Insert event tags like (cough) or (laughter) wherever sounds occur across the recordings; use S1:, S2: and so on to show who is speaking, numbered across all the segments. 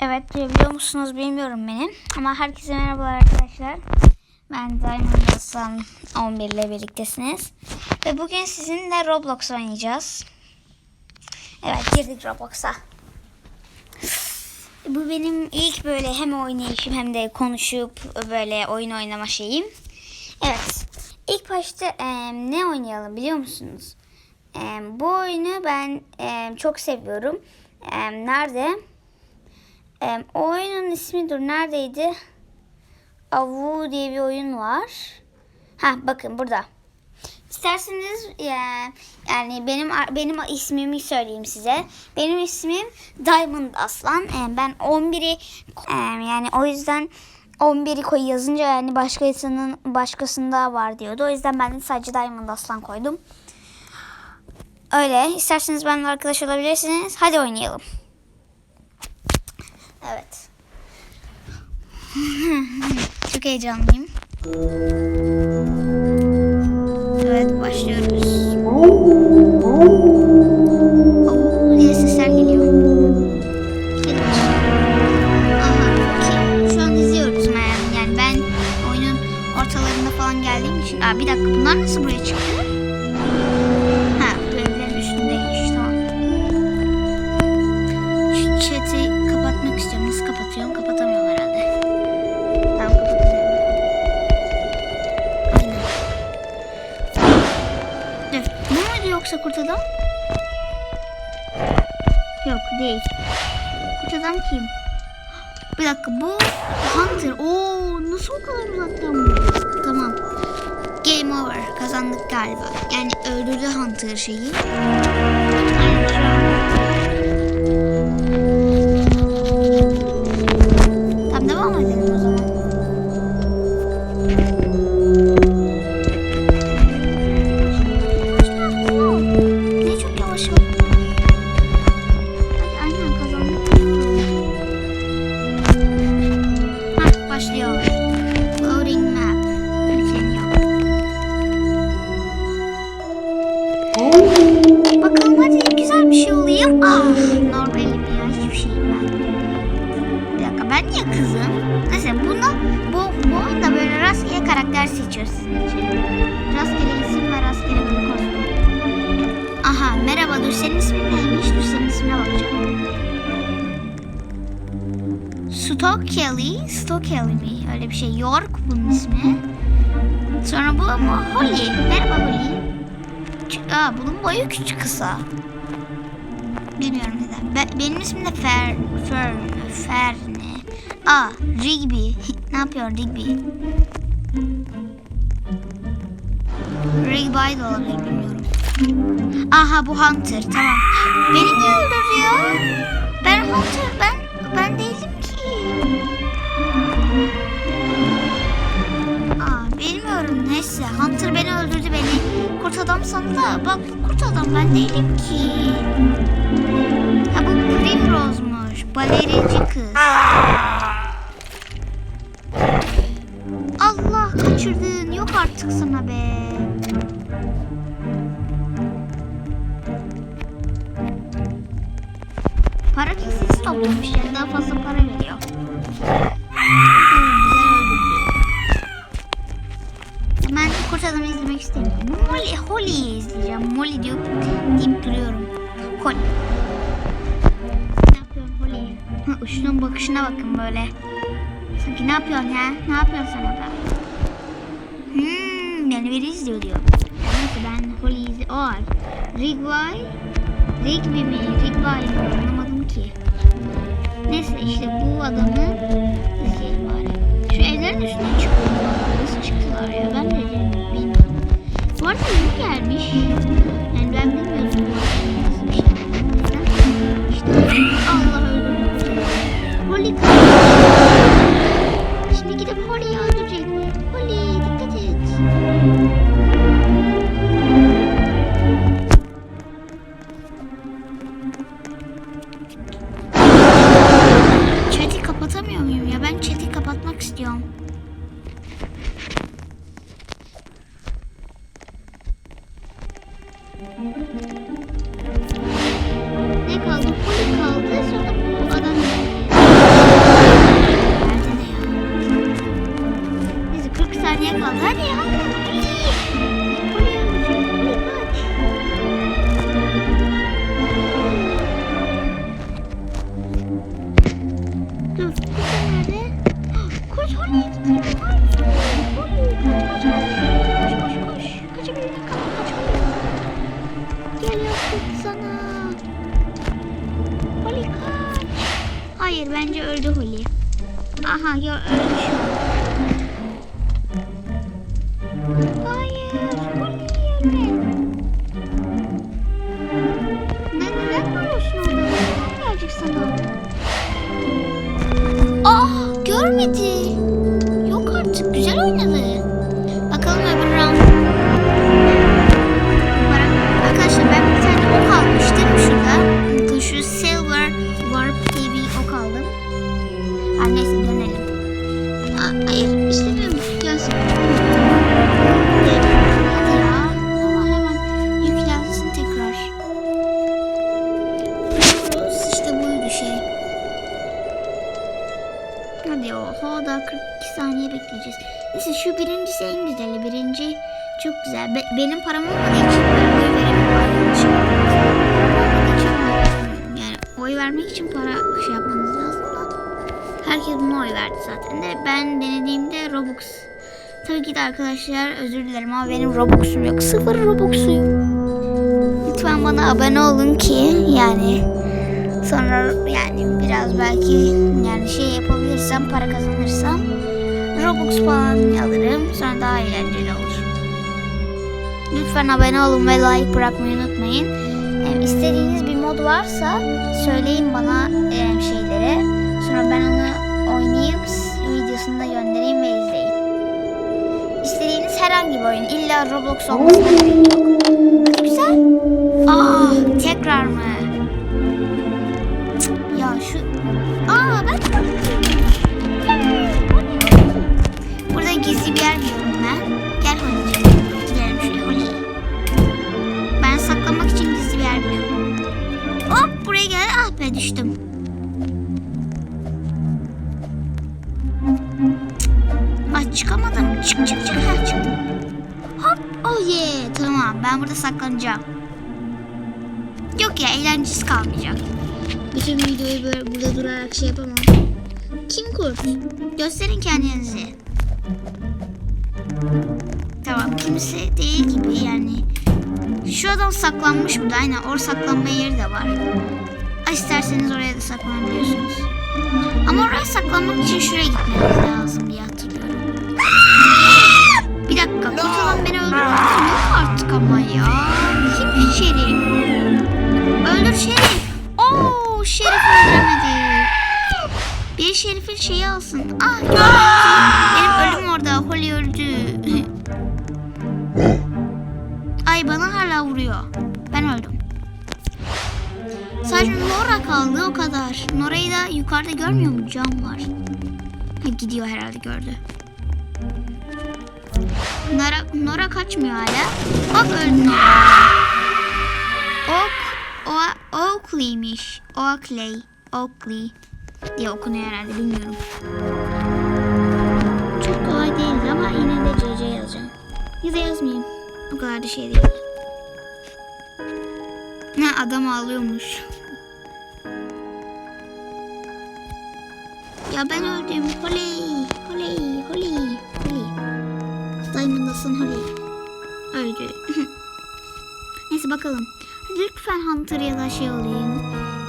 S1: Evet duyabiliyor musunuz bilmiyorum beni. Ama herkese merhabalar arkadaşlar. Ben Diamond Aslan 11 ile birliktesiniz. Ve bugün sizinle Roblox oynayacağız. Evet girdik Roblox'a. Bu benim ilk böyle hem oynayışım hem de konuşup böyle oyun oynama şeyim. Evet. İlk başta e, ne oynayalım biliyor musunuz? E, bu oyunu ben e, çok seviyorum. E, nerede? E, o oyunun ismi dur neredeydi? Avu diye bir oyun var. Ha bakın burada. İsterseniz e, yani benim benim ismimi söyleyeyim size. Benim ismim Diamond Aslan. E, ben 11'i e, yani o yüzden 11'i koy yazınca yani başkasının başkasında var diyordu. O yüzden ben de sadece Diamond Aslan koydum. Öyle. İsterseniz benimle arkadaş olabilirsiniz. Hadi oynayalım. Evet. (laughs) Çok heyecanlıyım. Evet başlıyoruz. Diye sesler geliyor. Başlayalım. Aha okey. Şu an izliyoruz yani. Yani ben oyunun ortalarında falan geldiğim için. Aa bir dakika bunlar nasıl buraya çıktı? Yani öldürdü Hunter şeyi. Bakalım hadi güzel bir şey olayım. Ah normalim ya hiçbir şeyim ben. Bir dakika ben niye kızım? Neyse bunu bu, bu oyunda böyle rastgele karakter seçiyor sizin için. Rastgele isim ve rastgele bir kostüm. Aha merhaba dur senin ismin neymiş? Dur senin ismine bakacağım. Stock Kelly mi? Öyle bir şey. York bunun ismi. Sonra bu ama Holly. Merhaba Holly. Ç- Aa, bunun boyu küçük kısa. Bilmiyorum neden. Be- benim ismim de Fer... Fer... Fer ne? Aa, Rigby. (laughs) ne yapıyor Rigby? Rigby de olabilir bilmiyorum. Aha bu Hunter tamam. Beni niye öldürüyor? Ben Hunter ben ben değilim ki. Beni. Kurt adam sandı da bak kurt adam ben değilim ki. Ha bu Primrose'muş. Balerici kız. Allah kaçırdın. Yok artık sana be. Para kesesi toplamış yani daha fazla para veriyor. İstemiyorum. Molly, Holly'yi izleyeceğim. Molly diyor, deyip duruyorum. Holly. Ne yapıyorsun Holly? Ha, şunun bakışına bakın böyle. Sanki ne yapıyorsun ya? Ne yapıyorsun sen orada? Hmm, beni biri izliyor diyor. Neyse ben Holly'yi izle... O var. Rigby. Rigby mi? Rigby mi? Anlamadım ki. Neyse işte bu 中。Ah bekleyeceğiz. Neyse şu birincisi en güzeli. Birinci çok güzel. Be- benim param olmadığı için oy veremiyorum. Yani oy vermek için para şey yapmanız lazım. Herkes buna oy verdi zaten de. Ben denediğimde Robux. Tabii ki de arkadaşlar özür dilerim ama benim Robux'um yok. Sıfır Robux'uyum. Lütfen bana abone olun ki yani sonra yani biraz belki yani şey yapabilirsem para kazanırsam Robux falan alırım. Sonra daha eğlenceli olur. Lütfen abone olun ve like bırakmayı unutmayın. Em, istediğiniz bir mod varsa söyleyin bana em, şeyleri. Sonra ben onu oynayıp s- videosunu da göndereyim ve izleyin. İstediğiniz herhangi bir oyun. İlla Roblox olmasına gerek yok. Hadi güzel. Aa, tekrar mı? Cık, Ya şu... Aa ben Biliyorum ben. Gel Holly'ciğim. Gidelim şuraya Holly. Ben saklamak için gizli bir yer biliyorum. Hop buraya geldi. Ah be düştüm. Ay çıkamadım. Çık çık çık. Ha çıktım. Hop. Oh yeah. Tamam ben burada saklanacağım. Yok ya eğlencesi kalmayacak. Bütün videoyu böyle burada durarak şey yapamam. Kim kurt? Gösterin kendinizi. Tamam kimse değil gibi yani. Şu adam saklanmış burada aynen orada saklanma yeri de var. Ay, isterseniz oraya da saklanabiliyorsunuz. Ama oraya saklanmak için şuraya gitmeniz lazım diye hatırlıyorum. Bir dakika kurt adam beni öldürmesi yok artık ama ya. Kim şerif? Öldür Şerif. Oo Şerif öldüremedi. Bir Şerif'in şeyi alsın. Ah gördüm. Ay bana hala vuruyor. Ben öldüm. Sadece Nora kaldı o kadar. Nora'yı da yukarıda görmüyor mu? Cam var. Ha, gidiyor herhalde gördü. Nora, Nora kaçmıyor hala. Hop öldü Nora. Ok, o, Oakley'miş. Oakley. Oakley diye okunuyor herhalde bilmiyorum. Çok kolay değildi ama yine de CC yazacağım. Ya da yazmayayım. O kadar da şey değil. Ne adam ağlıyormuş. Ya ben öldüm. Holey. Holey. Holey. Holey. Diamond'lasın Holey. Öldü. (laughs) Neyse bakalım. Lütfen Hunter ya da şey olayım.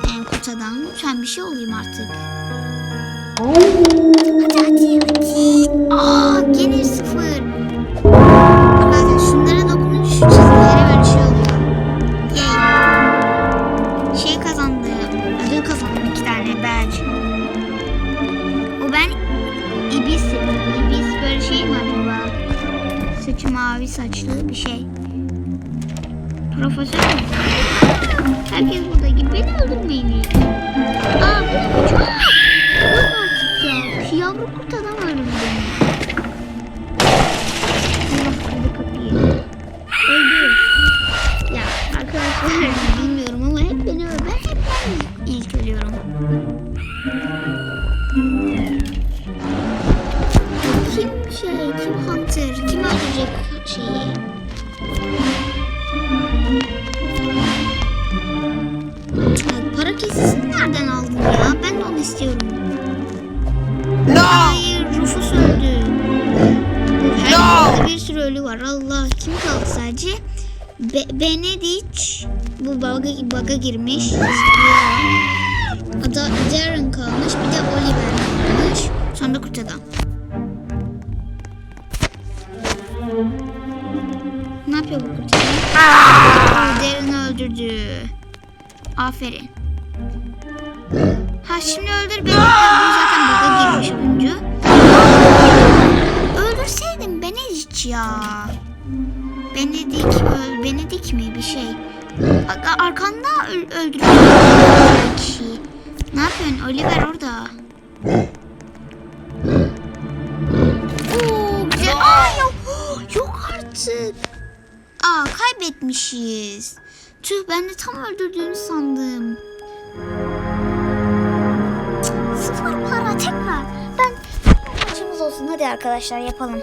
S1: Ee, kurtadan. Lütfen bir şey olayım artık. Hadi hadi hadi. Aa gene sıfır. Şey mi acaba? Saçı mavi saçlı bir şey. Profesör mü? Herkes burada gibi beni öldürmeyin. Aa bu çok... Yok artık ya. Yavru kurt
S2: baga, baga girmiş. Ada Darren kalmış. Bir de Oliver kalmış. Sonra kurt adam. Ne yapıyor bu kurt adam? Darren'ı öldürdü. Aferin. Ha şimdi öldür beni. Bu zaten baga girmiş oyuncu. Öldürseydim Benedict ya. Benedik öl, Benedik mi bir şey? Arkanda öl, öldürüyor kişiyi. Ne yapıyorsun? Oliver orada. Oo, güzel. Aa, yok, (gasps) yok artık. Aa kaybetmişiz. Tüh ben de tam öldürdüğünü sandım.
S1: Sıfır para tekrar. Ben maçımız olsun. Hadi arkadaşlar yapalım.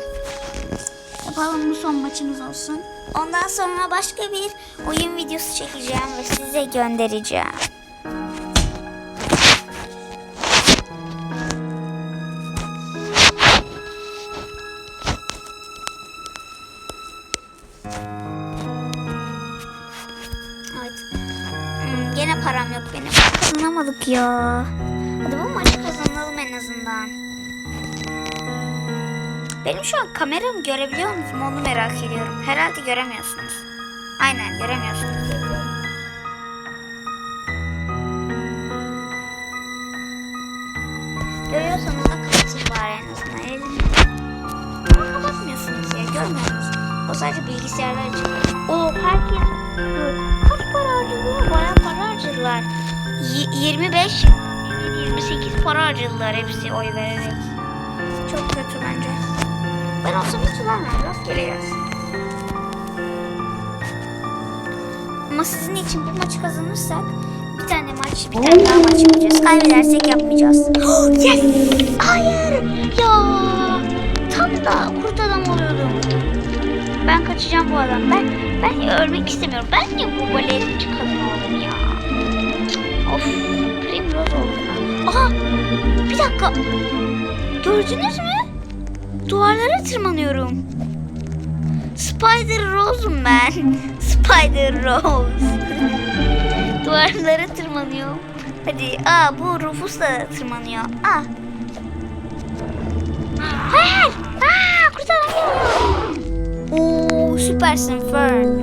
S2: Yapalım bu son maçımız olsun.
S1: Ondan sonra başka bir oyun videosu çekeceğim ve size göndereceğim. Evet. Hmm, gene param yok benim. Kazanamadık ya. Benim şu an kameramı görebiliyor musunuz? Onu merak ediyorum. Herhalde göremiyorsunuz. Aynen göremiyorsunuz. Görüyorsanız kapatın bari en azından. Elini. Ama kapatmıyorsunuz ya görmüyor musunuz? O sadece bilgisayarlar için. O herkes kaç para harcadılar? Bayağı para harcadılar. Y- 25 28 para harcadılar hepsi oy vererek. Çok kötü bence. Ben olsam hiç vermem. Rastgele. Ama sizin için bir maç kazanırsak bir tane maç, bir tane daha maç yapacağız. Kaybedersek yapmayacağız. (gasps) yes! Hayır! Ya! Tam da kurt adam oluyordum. Ben kaçacağım bu adam. Ben ben ölmek istemiyorum. Ben niye bu balerinci kadın oldum ya? Of! Primrose oldum. Aha! Bir dakika. Gördünüz mü? Duvarlara tırmanıyorum. Spider Rose'um ben. (laughs) Spider Rose. Duvarlara tırmanıyorum. Hadi. Aa bu Rufus da tırmanıyor. Aa. Hayır. Aa kurtaramıyorum. Oo süpersin Fern.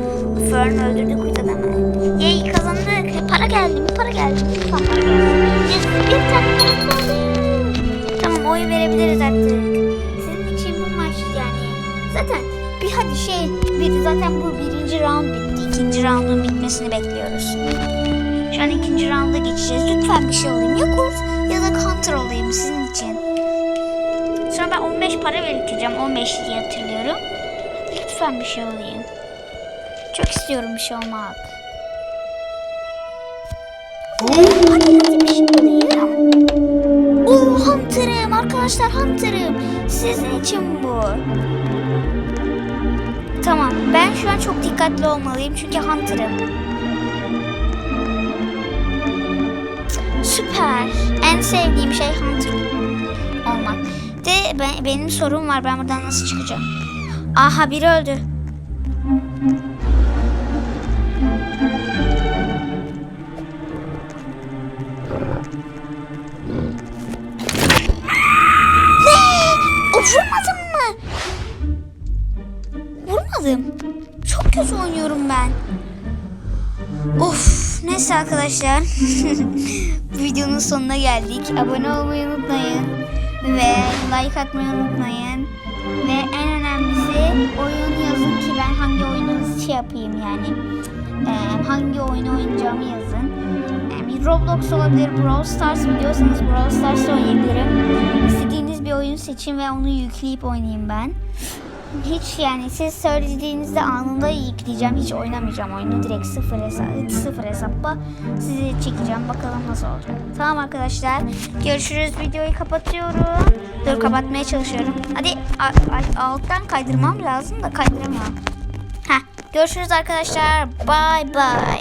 S1: Fern öldürdü kurt adamı. Yay kazandık. Para geldi. Para geldi. Lütfen para. Yes, bir tane para kaldı. Zaten bu birinci round bitti. İkinci roundun bitmesini bekliyoruz. Şu an ikinci rounda geçeceğiz. Lütfen bir şey olayım. Ya kurt ya da counter olayım sizin için. Sonra ben 15 para biriktireceğim. 15 diye hatırlıyorum. Lütfen bir şey olayım. Çok istiyorum bir şey olmak. Hadi hadi bir şey olayım. Oo Hunter'ım arkadaşlar Hunter'ım. Sizin için bu. Tamam ben şu an çok dikkatli olmalıyım çünkü Hunter'ım. Süper. En sevdiğim şey Hunter olmak. De ben, benim sorum var ben buradan nasıl çıkacağım? Aha biri öldü. Arkadaşlar. (laughs) Videonun sonuna geldik. Abone olmayı unutmayın. Ve like atmayı unutmayın. Ve en önemlisi oyun yazın ki ben hangi oyunu şey yapayım yani. Ee, hangi oyunu oynayacağımı yazın. Yani Roblox olabilir, Brawl Stars biliyorsanız Brawl Stars oynayabilirim. İstediğiniz bir oyun seçin ve onu yükleyip oynayayım ben. Hiç yani siz söylediğinizde anında yükleyeceğim. Hiç oynamayacağım oyunu. Direkt sıfır, hesap, sıfır hesapla sizi çekeceğim. Bakalım nasıl olacak. Tamam arkadaşlar. Görüşürüz. Videoyu kapatıyorum. Dur kapatmaya çalışıyorum. Hadi alttan kaydırmam lazım da kaydıramam. Heh, görüşürüz arkadaşlar. Bye bye.